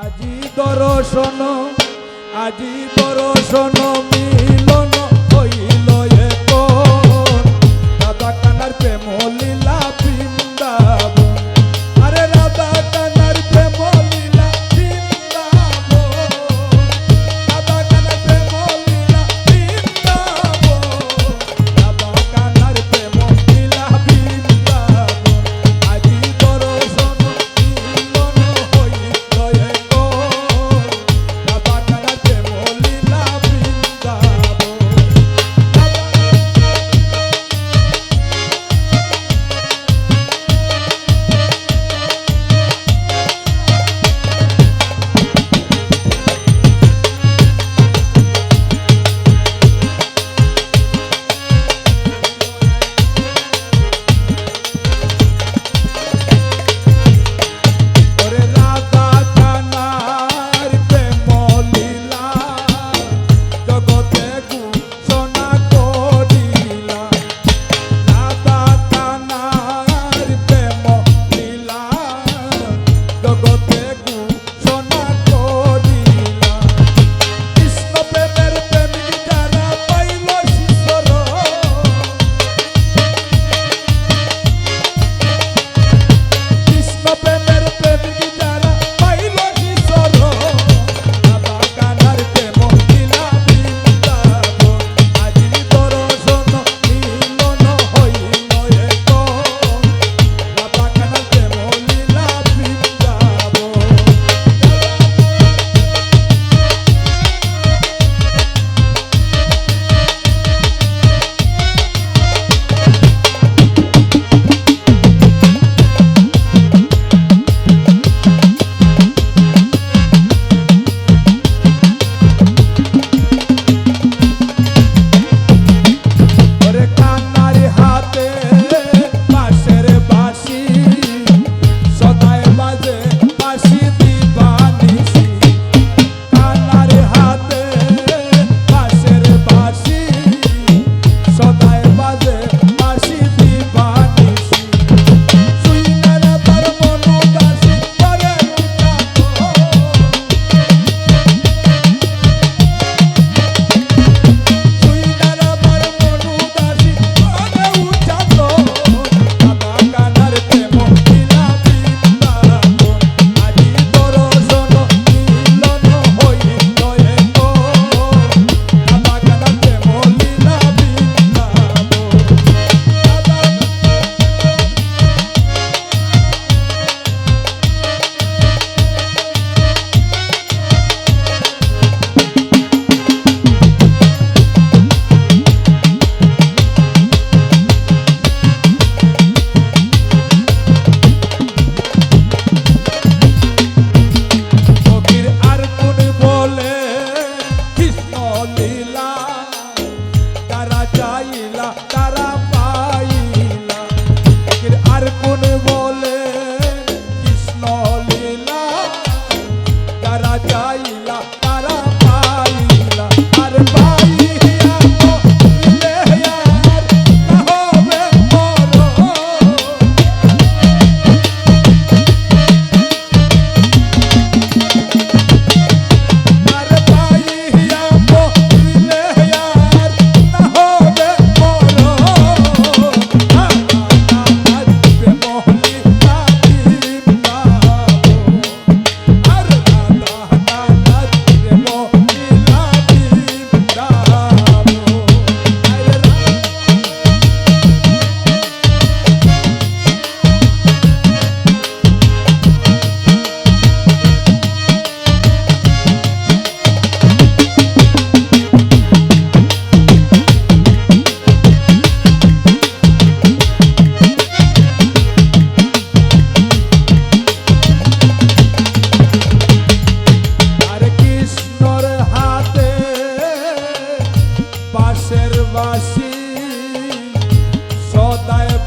আজি দর্শন আজি দর্শন মিলন।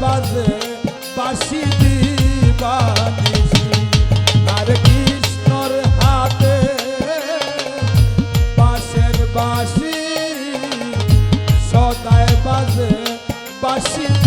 বাজে বাসি দিবানিসি আর কৃষ্ণর হাতে বাসের বাসি সদায় বাজে বাসি